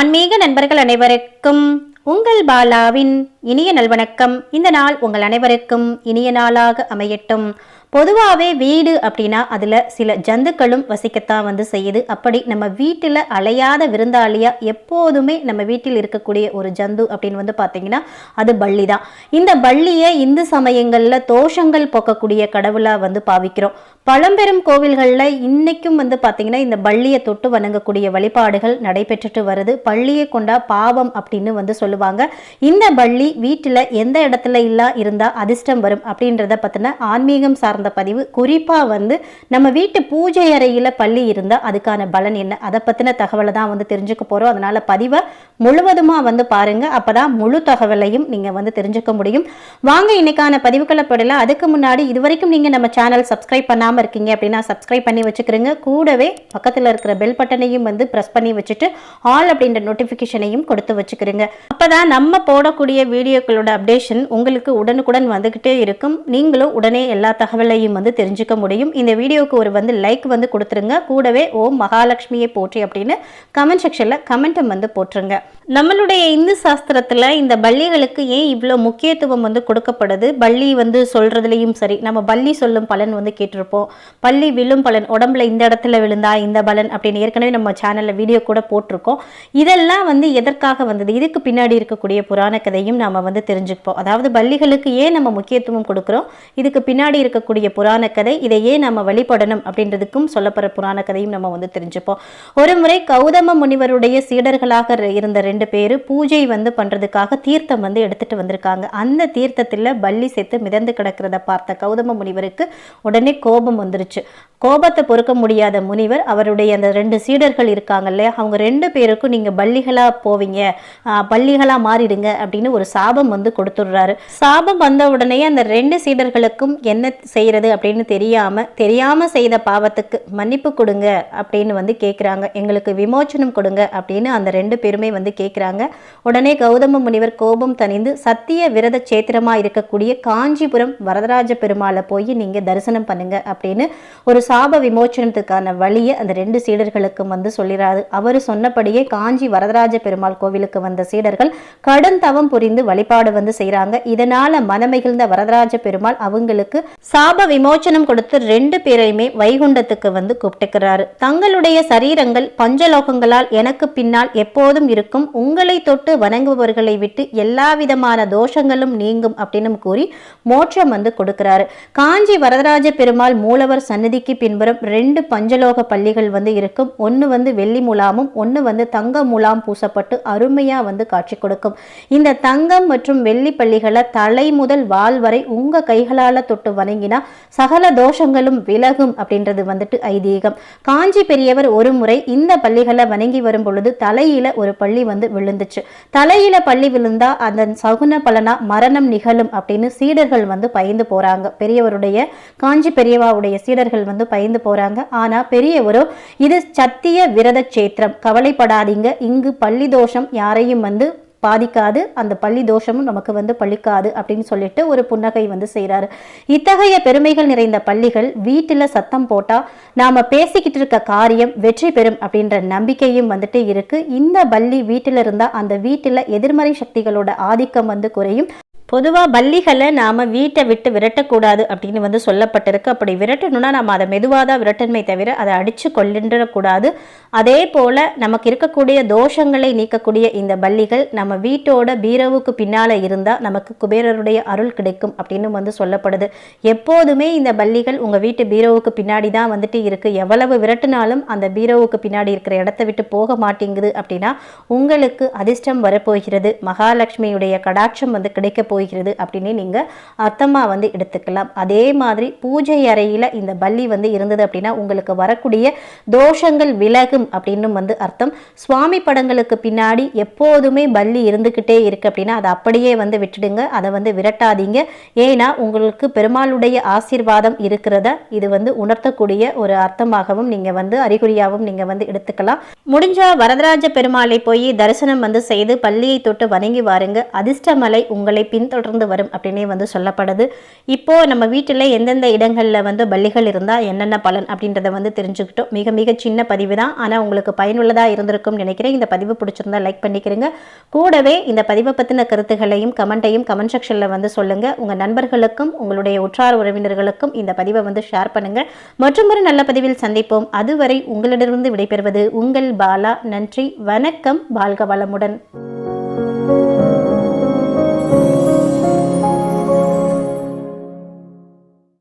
ஆன்மீக நண்பர்கள் அனைவருக்கும் உங்கள் பாலாவின் இனிய நல்வணக்கம். இந்த நாள் உங்கள் அனைவருக்கும் இனிய நாளாக அமையட்டும். பொதுவாகவே வீடு அப்படின்னா அதில் சில ஜந்துக்களும் வசிக்கத்தான் வந்து செய்யுது. அப்படி நம்ம வீட்டில் அலையாத விருந்தாளியாக எப்போதுமே நம்ம வீட்டில் இருக்கக்கூடிய ஒரு ஜந்து அப்படின்னு வந்து பார்த்தீங்கன்னா அது பள்ளி தான் இந்த பள்ளியை இந்து சமயங்களில் தோஷங்கள் போக்கக்கூடிய கடவுளாக வந்து பாவிக்கிறோம். பழம்பெரும் கோவில்களில் இன்றைக்கும் வந்து பார்த்திங்கன்னா இந்த பள்ளியை தொட்டு வணங்கக்கூடிய வழிபாடுகள் நடைபெற்றுட்டு வருது. பள்ளியை கொண்டா பாவம் அப்படின்னு வந்து சொல்லுவாங்க. இந்த பள்ளி வீட்டில் எந்த இடத்துல இல்லா இருந்தால் அதிர்ஷ்டம் வரும் அப்படின்றத பற்றின ஆன்மீகம் சார்ந்த பதிவு. குறிப்பாக வந்து நம்ம வீட்டு பூஜை அறையில் பள்ளி இருந்தால் அதுக்கான பலன் என்ன? அதை பற்றின தகவலை தான் வந்து தெரிஞ்சுக்க போகிறோம் அதனால் பதிவை முழுவதுமாக வந்து பாருங்கள் அப்போ தான் முழு தகவலையும் நீங்கள் வந்து தெரிஞ்சுக்க முடியும். வாங்க இன்னைக்கான பதிவுகளை படல அதுக்கு முன்னாடி இது வரைக்கும் நீங்கள் நம்ம சேனல் சப்ஸ்கிரைப் பண்ணாமல் இருக்கீங்க அப்படின்னா சப்ஸ்கிரைப் பண்ணி வச்சுக்கிறீங்க. கூடவே பக்கத்தில் இருக்கிற பெல் பட்டனையும் வந்து ப்ரெஸ் பண்ணி வச்சுட்டு ஆல் அப்படின்ற நோட்டிஃபிகேஷனையும் கொடுத்து வச்சுக்கிறீங்க. அப்பதான் நம்ம போடக்கூடிய வீடியோக்களோட அப்டேஷன் உங்களுக்கு உடனுக்குடன் வந்துக்கிட்டே இருக்கும். நீங்களும் உடனே எல்லா தகவலையும் வந்து தெரிஞ்சுக்க முடியும். இந்த வீடியோவுக்கு ஒரு வந்து லைக் வந்து கொடுத்துருங்க. கூடவே ஓம் மகாலட்சுமியை போற்றி அப்படின்னு கமெண்ட் செக்ஷனில் கமெண்ட்டும் வந்து போட்டுருங்க. நம்மளுடைய இந்து சாஸ்திரத்தில் இந்த பள்ளிகளுக்கு ஏன் இவ்வளோ முக்கியத்துவம் வந்து கொடுக்கப்படுது? பள்ளி வந்து சொல்கிறதுலையும் சரி நம்ம பள்ளி சொல்லும் பலன் வந்து கேட்டிருப்போம். பள்ளி விழும் பலன் உடம்புல இந்த இடத்துல விழுந்தா இந்த பலன் அப்படின்னு ஏற்கனவே நம்ம சேனலில் வீடியோ கூட போட்டிருக்கோம். இதெல்லாம் வந்து எதற்காக வந்தது? இதுக்கு பின்னாடி இருக்கக்கூடிய புராண கதையும் நாம் வந்து தெரிஞ்சுப்போம். அதாவது பள்ளிகளுக்கு ஏன் நம்ம முக்கியத்துவம் கொடுக்குறோம்? இதுக்கு பின்னாடி இருக்கக்கூடிய புராண கதை இதை ஏன் நம்ம வழிபடணும் அப்படின்றதுக்கும் சொல்லப்படுற புராண கதையும் நம்ம வந்து தெரிஞ்சுப்போம். ஒரு முறை கௌதம முனிவருடைய சீடர்களாக இருந்த ரெண்டு பேர் பூஜை வந்து பண்ணுறதுக்காக தீர்த்தம் வந்து எடுத்துகிட்டு வந்திருக்காங்க. அந்த தீர்த்தத்தில் பள்ளி சேர்த்து மிதந்து கிடக்கிறத பார்த்த கௌதம முனிவருக்கு உடனே கோபம் கோபம் வந்துருச்சு. கோபத்தை பொறுக்க முடியாத முனிவர் அவருடைய அந்த ரெண்டு சீடர்கள் இருக்காங்க இல்லையா? அவங்க ரெண்டு பேருக்கும் நீங்கள் பள்ளிகளாக போவீங்க. பள்ளிகளாக மாறிடுங்க அப்படின்னு ஒரு சாபம் வந்து கொடுத்துடுறாரு. சாபம் வந்த உடனே அந்த ரெண்டு சீடர்களுக்கும் என்ன செய்கிறது அப்படின்னு தெரியாமல் தெரியாமல் செய்த பாவத்துக்கு மன்னிப்பு கொடுங்க அப்படின்னு வந்து கேட்குறாங்க எங்களுக்கு விமோச்சனம் கொடுங்க அப்படின்னு அந்த ரெண்டு பேருமே வந்து கேட்குறாங்க உடனே கௌதம முனிவர் கோபம் தணிந்து சத்திய விரத சேத்திரமாக இருக்கக்கூடிய காஞ்சிபுரம் வரதராஜ பெருமாளை போய் நீங்கள் தரிசனம் பண்ணுங்க அப்படின்னு ஒரு சாப விமோச்சனத்துக்கான வழியை அந்த ரெண்டு சீடர்களுக்கும் வந்து சொல்லிடாது அவர் சொன்னபடியே காஞ்சி வரதராஜ பெருமாள் கோவிலுக்கு வந்த சீடர்கள் கடும் தவம் புரிந்து வழிபாடு வந்து செய்கிறாங்க இதனால மனமிகிழ்ந்த வரதராஜ பெருமாள் அவங்களுக்கு சாப விமோச்சனம் கொடுத்து ரெண்டு பேரையுமே வைகுண்டத்துக்கு வந்து கூப்பிட்டுக்கிறாரு. தங்களுடைய சரீரங்கள் பஞ்சலோகங்களால் எனக்கு பின்னால் எப்போதும் இருக்கும். உங்களை தொட்டு வணங்குபவர்களை விட்டு எல்லா விதமான தோஷங்களும் நீங்கும் அப்படின்னு கூறி மோட்சம் வந்து கொடுக்கிறாரு. காஞ்சி வரதராஜ பெருமாள் மூலவர் சன்னதிக்கு பின்புறம் ரெண்டு பஞ்சலோக பள்ளிகள் வந்து இருக்கும். ஒன்று வந்து வெள்ளி முலாமும் ஒன்று வந்து தங்க முலாம் பூசப்பட்டு அருமையாக வந்து காட்சி கொடுக்கும். இந்த தங்கம் மற்றும் வெள்ளி பள்ளிகளை தலை முதல் வால் வரை உங்கள் கைகளால் தொட்டு வணங்கினா சகல தோஷங்களும் விலகும் அப்படின்றது வந்துட்டு ஐதீகம். காஞ்சி பெரியவர் ஒரு முறை இந்த பள்ளிகளை வணங்கி வரும் பொழுது தலையில ஒரு பள்ளி வந்து விழுந்துச்சு. தலையில பள்ளி விழுந்தா அந்த சகுன பலனா மரணம் நிகழும் அப்படின்னு சீடர்கள் வந்து பயந்து போறாங்க. பெரியவருடைய காஞ்சி பெரியவா அவருடைய சீடர்கள் வந்து பயந்து போறாங்க. ஆனா பெரியவரோ இது சத்திய விரத சேத்திரம் கவலைப்படாதீங்க. இங்கு பள்ளி தோஷம் யாரையும் வந்து பாதிக்காது. அந்த பள்ளி தோஷமும் நமக்கு வந்து பழிக்காது அப்படின்னு சொல்லிட்டு ஒரு புன்னகை வந்து செய்கிறாரு இத்தகைய பெருமைகள் நிறைந்த பள்ளிகள் வீட்டில் சத்தம் போட்டா நாம பேசிக்கிட்டு இருக்க காரியம் வெற்றி பெறும் அப்படின்ற நம்பிக்கையும் வந்துட்டு இருக்கு. இந்த பள்ளி வீட்டில் இருந்தா அந்த வீட்டில் எதிர்மறை சக்திகளோட ஆதிக்கம் வந்து குறையும். பொதுவாக பள்ளிகளை நாம் வீட்டை விட்டு விரட்டக்கூடாது அப்படின்னு வந்து சொல்லப்பட்டிருக்கு. அப்படி விரட்டணும்னா நம்ம அதை மெதுவாக தான் விரட்டணுமே தவிர அதை அடித்து கொள்ளின்றக்கூடாது. அதே போல் நமக்கு இருக்கக்கூடிய தோஷங்களை நீக்கக்கூடிய இந்த பள்ளிகள் நம்ம வீட்டோட பீரவுக்கு பின்னால் இருந்தால் நமக்கு குபேரருடைய அருள் கிடைக்கும் அப்படின்னு வந்து சொல்லப்படுது. எப்போதுமே இந்த பள்ளிகள் உங்கள் வீட்டு பீரோவுக்கு பின்னாடி தான் வந்துட்டு இருக்குது எவ்வளவு விரட்டினாலும் அந்த பீரோவுக்கு பின்னாடி இருக்கிற இடத்த விட்டு போக மாட்டேங்குது அப்படின்னா உங்களுக்கு அதிர்ஷ்டம் வரப்போகிறது. மகாலட்சுமியுடைய கடாட்சம் வந்து கிடைக்க போகிறது. அப்படின்னு நீங்கள் அர்த்தமாக வந்து எடுத்துக்கலாம். அதே மாதிரி பூஜை அறையில் இந்த பள்ளி வந்து இருந்தது அப்படின்னா உங்களுக்கு வரக்கூடிய தோஷங்கள் விலகும் அப்படின்னு வந்து அர்த்தம். சுவாமி படங்களுக்கு பின்னாடி எப்போதுமே பள்ளி இருந்துக்கிட்டே இருக்கு அப்படின்னா அதை அப்படியே வந்து விட்டுடுங்க. அதை வந்து விரட்டாதீங்க. ஏன்னா உங்களுக்கு பெருமாளுடைய ஆசீர்வாதம் இருக்கிறத இது வந்து உணர்த்தக்கூடிய ஒரு அர்த்தமாகவும் நீங்கள் வந்து அறிகுறியாகவும் நீங்கள் வந்து எடுத்துக்கலாம். முடிஞ்சால் வரதராஜ பெருமாளை போய் தரிசனம் வந்து செய்து பள்ளியை தொட்டு வணங்கி வாருங்க. அதிர்ஷ்டமலை உங்களை பின் பின்தொடர்ந்து வரும் அப்படின்னே வந்து சொல்லப்படுது. இப்போ நம்ம வீட்டில் எந்தெந்த இடங்களில் வந்து பள்ளிகள் இருந்தால் என்னென்ன பலன் அப்படின்றத வந்து தெரிஞ்சுக்கிட்டோம். மிக மிக சின்ன பதிவு தான். ஆனால் உங்களுக்கு பயனுள்ளதாக இருந்திருக்கும்னு நினைக்கிறேன். இந்த பதிவு பிடிச்சிருந்தா லைக் பண்ணிக்கிறீங்க. கூடவே இந்த பதிவை பற்றின கருத்துகளையும் கமெண்ட்டையும் கமெண்ட் செக்ஷனில் வந்து சொல்லுங்கள் உங்கள் நண்பர்களுக்கும் உங்களுடைய உற்றார் உறவினர்களுக்கும் இந்த பதிவை வந்து ஷேர் பண்ணுங்கள் மற்றும் ஒரு நல்ல பதிவில் சந்திப்போம். அதுவரை உங்களிடமிருந்து விடைபெறுவது உங்கள் பாலா. நன்றி. வணக்கம். வாழ்க வளமுடன்.